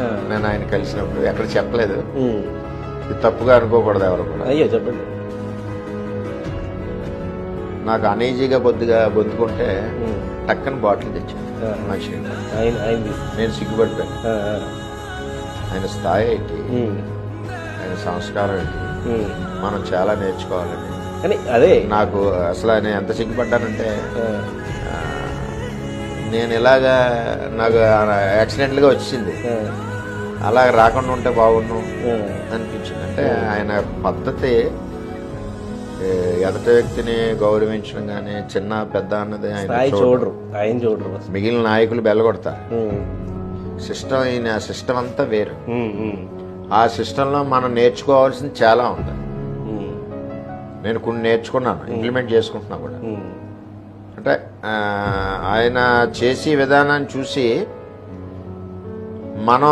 నేను ఆయన కలిసినప్పుడు ఎక్కడ చెప్పలేదు. ఇది తప్పుగా అనుకోకూడదు ఎవరు కూడా. అయ్యో చెప్పండి. నాకు అనీజీగా బొద్దుగా బొద్దుకుంటే. టక్కని బాటిల్ తెచ్చాను. మనిషి నేను సిగ్గుపడిపోయాను. ఆయన స్థాయి ఏంటి. ఆయన సంస్కారం ఏంటి. మనం చాలా నేర్చుకోవాలని. కానీ అదే. నాకు అసలు ఆయన ఎంత సిగ్గుపడ్డానంటే నేను ఇలాగా నాకు యాక్సిడెంట్గా వచ్చింది. ఆ, అలా రాకుండా ఉంటే బాగుండు. అనిపించింది. అంటే ఆయన పద్ధతి ఎదటి వ్యక్తిని గౌరవించడం కానీ చిన్న పెద్ద అన్నది ఆయన చూడరు. ఆయన చూడరు. మిగిలిన నాయకులు బెల్లగొడతారు. సిస్టమ్ ఈయన సిస్టమ్ అంతా వేరు. ఆ సిస్టంలో మనం నేర్చుకోవాల్సింది చాలా ఉంది. నేను కొన్ని నేర్చుకున్నాను ఇంప్లిమెంట్ చేసుకుంటున్నా కూడా. అంటే ఆ, ఆయన చేసే విధానాన్ని చూసి మనం